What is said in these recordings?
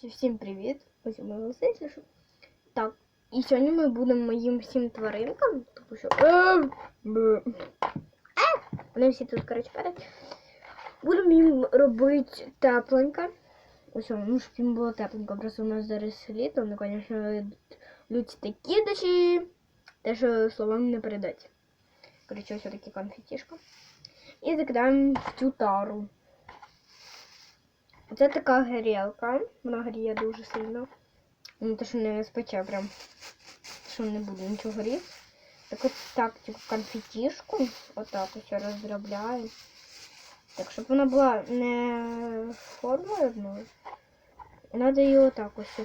Всім привіт! Ось ми Василь. Так, і сьогодні ми будемо моїм всім тваринкам, тому що. Е, б. Е, Вони всі тут, коротше, перед. Будемо їм робити тепленько. Ось, ну, щоб їм було тепленько. Просто у нас зараз літо, ну, звісно, люті такі дощі, те, що словами не передати. Коротше, ось такі конфетішка. І закидаємо в цю тару. Це така грілка. Вона гріє дуже сильно. Ну, те, що не спече прям. Що не буде нічого гріти. Так от так, типу, конфетішку. Отак ось розробляю. Так, щоб вона була не формою одною. Надо її отак ось.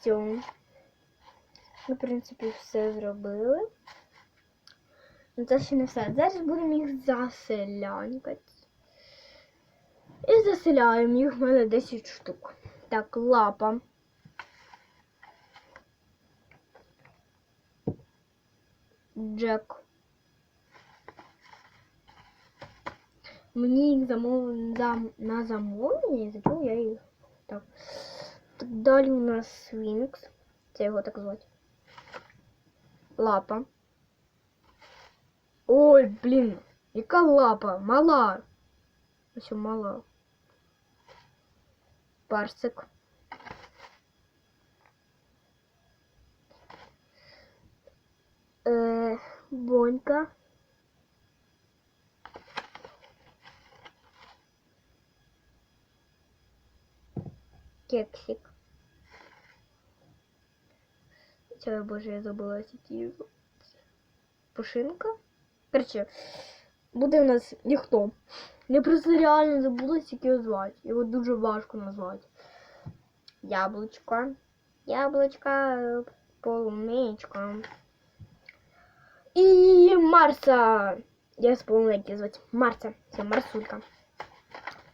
Все. Ми, в принципі, все зробили. Ну, це ще не все. Зараз будемо їх заселянькати. І заселяємо їх в мене 10 штук. Так, лапа. Джек. Мені їх замов... зам... на замовлення, і за чого я їх. Так. так. Далі у нас Свінкс. Це його так звати. Лапа. Ой, блін, яка лапа? Мала. Ось мала. Парсик. Е, Бонька. Кексик. Це, боже, я забула які. Пушинка. Короче, буде у нас ніхто. Я просто реально забула, як його звати. Його дуже важко назвати. Яблучко. Яблучко, полуничка. І Марса. Я як її звати. Марса. Це Марсулька.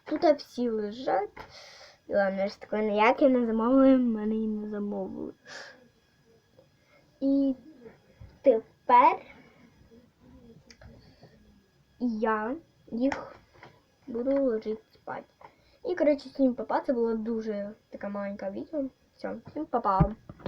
Тут всі лежать. І ладно, ж таке ніяке не замовили, мене і не замовили. І тепер я їх буду ложити спати. І, коротше, всім папа, це було дуже таке маленьке відео. Все, всім папа.